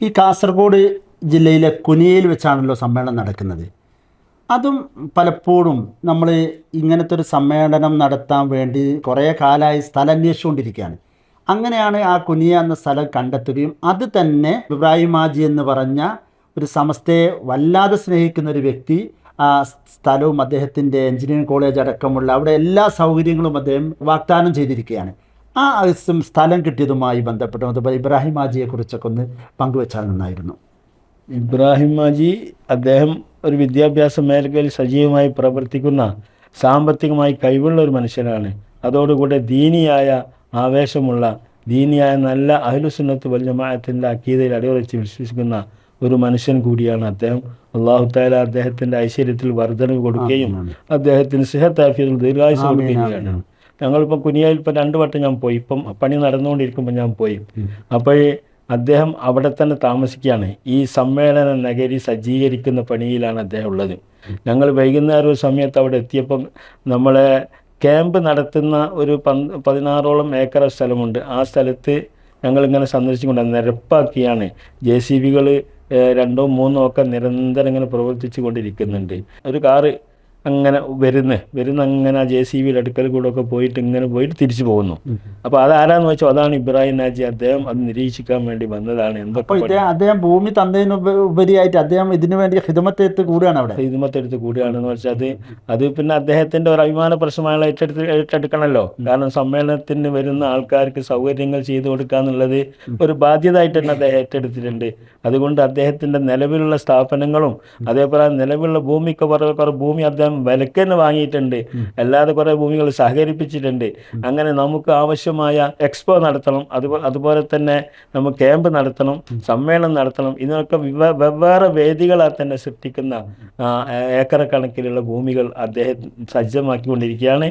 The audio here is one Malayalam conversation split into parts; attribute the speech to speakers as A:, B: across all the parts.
A: ഈ കാസർഗോഡ് ജില്ലയിലെ കുനിയയിൽ വെച്ചാണല്ലോ സമ്മേളനം നടക്കുന്നത്. അതും പലപ്പോഴും നമ്മൾ ഇങ്ങനത്തെ ഒരു സമ്മേളനം നടത്താൻ വേണ്ടി കുറേ കാലമായി സ്ഥലം അന്വേഷിച്ചുകൊണ്ടിരിക്കുകയാണ് അങ്ങനെയാണ് ആ കുനിയ എന്ന സ്ഥലം കണ്ടെത്തുകയും അത് തന്നെ ഇബ്രാഹിം ഹാജി എന്ന് പറഞ്ഞ ഒരു സമസ്തയെ വല്ലാതെ സ്നേഹിക്കുന്ന ഒരു വ്യക്തി ആ സ്ഥലവും അദ്ദേഹത്തിന്റെ എഞ്ചിനീയറിംഗ് കോളേജ് അടക്കമുള്ള അവിടെ എല്ലാ സൗകര്യങ്ങളും അദ്ദേഹം വാഗ്ദാനം ചെയ്തിരിക്കുകയാണ്. ആ അസും സ്ഥലം കിട്ടിയതുമായി ബന്ധപ്പെട്ട് അതുപോലെ ഇബ്രാഹിം ഹാജിയെക്കുറിച്ചൊക്കെ ഒന്ന് പങ്കുവെച്ചാൽ നന്നായിരുന്നു.
B: ഇബ്രാഹിം മാജി അദ്ദേഹം ഒരു വിദ്യാഭ്യാസ മേഖലയിൽ സജീവമായി പ്രവർത്തിക്കുന്ന സാമ്പത്തികമായി കഴിവുള്ള ഒരു മനുഷ്യനാണ്. അതോടുകൂടെ ദീനിയായ ആവേശമുള്ള ദീനിയായ നല്ല അഹ്ലുസുന്നത്ത് വൽ ജമാഅത്തിന്റെ അക്കീതയിൽ അടിയുറച്ച് വിശ്വസിക്കുന്ന ഒരു മനുഷ്യൻ കൂടിയാണ് അദ്ദേഹം. അള്ളാഹു താല അദ്ദേഹത്തിന്റെ ഐശ്വര്യത്തിൽ വർധനവ് കൊടുക്കുകയും അദ്ദേഹത്തിന് സിഹത്താഫിയത്തിൽ ദീർഘായുസ് കൊടുക്കുകയാണ് ഞങ്ങളിപ്പോൾ കുനിയയിൽ ഇപ്പം രണ്ട് വട്ടം ഞാൻ പോയി. ഇപ്പം പണി നടന്നുകൊണ്ടിരിക്കുമ്പോൾ ഞാൻ പോയി. അപ്പോൾ അദ്ദേഹം അവിടെ തന്നെ താമസിക്കുകയാണ്. ഈ സമ്മേളന നഗരി സജ്ജീകരിക്കുന്ന പണിയിലാണ് അദ്ദേഹം ഉള്ളത്. ഞങ്ങൾ വൈകുന്നേരം ഒരു സമയത്ത് അവിടെ എത്തിയപ്പം നമ്മളെ ക്യാമ്പ് നടത്തുന്ന ഒരു പന് പതിനാറോളം ഏക്കർ സ്ഥലമുണ്ട്. ആ സ്ഥലത്ത് ഞങ്ങളിങ്ങനെ സന്ദർശിച്ചുകൊണ്ട് നിരപ്പാക്കിയാണ്. ജെ സി ബികൾ രണ്ടോ മൂന്നോ ഒക്കെ നിരന്തരം ഇങ്ങനെ പ്രവർത്തിച്ചു കൊണ്ടിരിക്കുന്നുണ്ട് ഒരു കാറ് അങ്ങനെ വരുന്ന. വരുന്ന അങ്ങനെ ആ ജെ സി ബിയിൽ അടുക്കൽ കൂടെ ഒക്കെ പോയിട്ട് ഇങ്ങനെ പോയിട്ട് തിരിച്ചു പോകുന്നു. അപ്പോൾ അതാരാന്ന് വെച്ചോ അതാണ് ഇബ്രാഹിം നാജി. അദ്ദേഹം അത് നിരീക്ഷിക്കാൻ വേണ്ടി വന്നതാണ് എന്തൊക്കെ
A: അദ്ദേഹം ഭൂമി തന്നതിന് ഉപ- ഉപരിയായിട്ട് അദ്ദേഹം ഇതിനു വേണ്ടി ഹിതമത്തെടുത്ത് കൂടിയാണ് അവിടെ.
B: ഹിതമത്തെടുത്ത് കൂടുകയാണെന്ന് വെച്ചാൽ അത് അത് പിന്നെ അദ്ദേഹത്തിന്റെ ഒരു അഭിമാന പ്രശ്നമായ ഏറ്റെടുത്ത് ഏറ്റെടുക്കണമല്ലോ കാരണം സമ്മേളനത്തിന് വരുന്ന ആൾക്കാർക്ക് സൗകര്യങ്ങൾ ചെയ്തു കൊടുക്കുക എന്നുള്ളത് ഒരു ബാധ്യത ആയിട്ട് തന്നെ അദ്ദേഹം ഏറ്റെടുത്തിട്ടുണ്ട്. അതുകൊണ്ട് അദ്ദേഹത്തിന്റെ നിലവിലുള്ള സ്ഥാപനങ്ങളും അതേപോലെ നിലവിലുള്ള ഭൂമിക്ക് കുറേ കുറേ ഭൂമി അദ്ദേഹം വിലക്ക് തന്നെ വാങ്ങിയിട്ടുണ്ട്. അല്ലാതെ കുറേ ഭൂമികൾ സഹകരിപ്പിച്ചിട്ടുണ്ട്. അങ്ങനെ നമുക്ക് ആവശ്യമായ എക്സ്പോ നടത്തണം. അതുപോലെ അതുപോലെ തന്നെ നമുക്ക് ക്യാമ്പ് നടത്തണം. സമ്മേളനം നടത്തണം. ഇതിനൊക്കെ വിവ- വെവ്വേറെ വേദികളാൽ തന്നെ സൃഷ്ടിക്കുന്ന ഏക്കറക്കണക്കിലുള്ള ഏക്കർ കണക്കിലുള്ള ഭൂമികൾ അദ്ദേഹം സജ്ജമാക്കിക്കൊണ്ടിരിക്കുകയാണ്.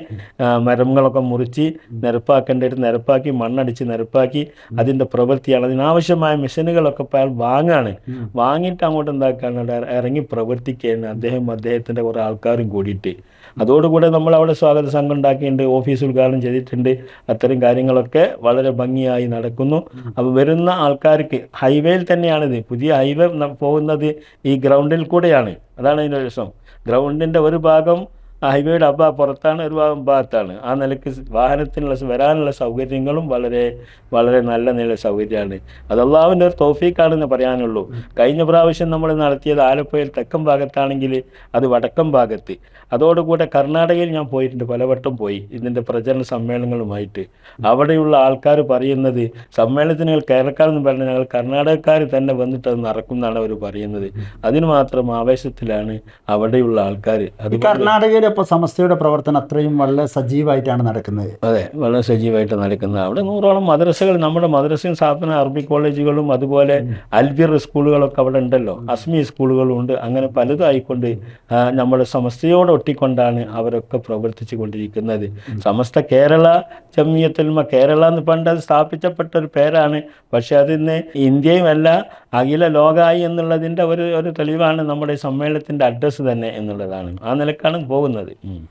B: മരങ്ങളൊക്കെ മുറിച്ച് നിരപ്പാക്കേണ്ടിട്ട് നിരപ്പാക്കി മണ്ണടിച്ച് നിരപ്പാക്കി അതിന്റെ പ്രവൃത്തിയാണ്. അതിനാവശ്യമായ മെഷീനുകളൊക്കെ അയാൾ വാങ്ങാണ്. വാങ്ങിയിട്ട് അങ്ങോട്ട് എന്താക്കാണ് ഇറങ്ങി പ്രവർത്തിക്കുകയാണ്. അദ്ദേഹം അദ്ദേഹത്തിന്റെ കുറേ ആൾക്കാരും കൂടിയിട്ട്. അതോടുകൂടെ നമ്മൾ അവിടെ സ്വാഗത സംഘം ഉണ്ടാക്കിയിട്ടുണ്ട് ഓഫീസ് ഉദ്ഘാടനം ചെയ്തിട്ടുണ്ട് അത്തരം കാര്യങ്ങളൊക്കെ വളരെ ഭംഗിയായി നടക്കുന്നു. അപ്പോൾ വരുന്ന ആൾക്കാർക്ക് ഹൈവേയിൽ തന്നെയാണിത് പുതിയ ഹൈവേ പോകുന്നത് ഈ ഗ്രൗണ്ടിൽ കൂടെയാണ്. അതാണ് അതിന്റെ രസം. ഗ്രൗണ്ടിന്റെ ഒരു ഭാഗം ഹൈവേയുടെ അബ്ബ പുറത്താണ് ഒരു ഭാഗം ഭാഗത്താണ്. ആ നിലയ്ക്ക് വാഹനത്തിനുള്ള വരാനുള്ള സൗകര്യങ്ങളും വളരെ വളരെ നല്ല നില സൗകര്യമാണ്. അത് ഒരു തോഫീക്കാണെന്ന് പറയാനുള്ളൂ. കഴിഞ്ഞ പ്രാവശ്യം നമ്മൾ നടത്തിയത് ആലപ്പുഴയിൽ തെക്കൻ ഭാഗത്താണെങ്കിൽ അത് വടക്കൻ ഭാഗത്ത്. അതോടുകൂടെ കർണാടകയിൽ ഞാൻ പോയിട്ടുണ്ട് പലവട്ടം പോയി. ഇതിന്റെ പ്രചരണ സമ്മേളനങ്ങളുമായിട്ട്. അവിടെയുള്ള ആൾക്കാർ പറയുന്നത് സമ്മേളനത്തിന് കേരളക്കാരെന്ന് പറഞ്ഞാൽ ഞങ്ങൾ കർണാടകക്കാർ തന്നെ വന്നിട്ട് അത് നടക്കും എന്നാണ് അവർ പറയുന്നത്. അതിന് മാത്രം ആവേശത്തിലാണ് അവിടെയുള്ള ആൾക്കാർ. അത്
A: ഈ കർണാടകയിൽ ഇപ്പോൾ സമസ്തയുടെ പ്രവർത്തനം അത്രയും വളരെ സജീവമായിട്ടാണ് നടക്കുന്നത്.
B: അതെ വളരെ സജീവമായിട്ട് നടക്കുന്നത്. അവിടെ നൂറോളം മദ്രസകൾ നമ്മുടെ മദ്രസയും സ്ഥാപന അറബി കോളേജുകളും അതുപോലെ അൽബിർ സ്കൂളുകളൊക്കെ അവിടെ ഉണ്ടല്ലോ. അസ്മി സ്കൂളുകളും ഉണ്ട്. അങ്ങനെ പലതായിക്കൊണ്ട് നമ്മുടെ സമസ്തയോട് ഒട്ടിക്കൊണ്ടാണ് അവരൊക്കെ പ്രവർത്തിച്ചു കൊണ്ടിരിക്കുന്നത് സമസ്ത കേരള ജമിയത്തുൽമ കേരള എന്ന് പണ്ട് അത് സ്ഥാപിച്ചപ്പെട്ട ഒരു പേരാണ്. പക്ഷെ അതിന്ന് ഇന്ത്യയുമല്ല അഖില ലോകായി എന്നുള്ളതിന്റെ ഒരു ഒരു തെളിവാണ് നമ്മുടെ ഈ സമ്മേളനത്തിന്റെ അഡ്രസ്സ് തന്നെ എന്നുള്ളതാണ്. ആ നിലക്കാണ് പോകുന്നത്. 嗯。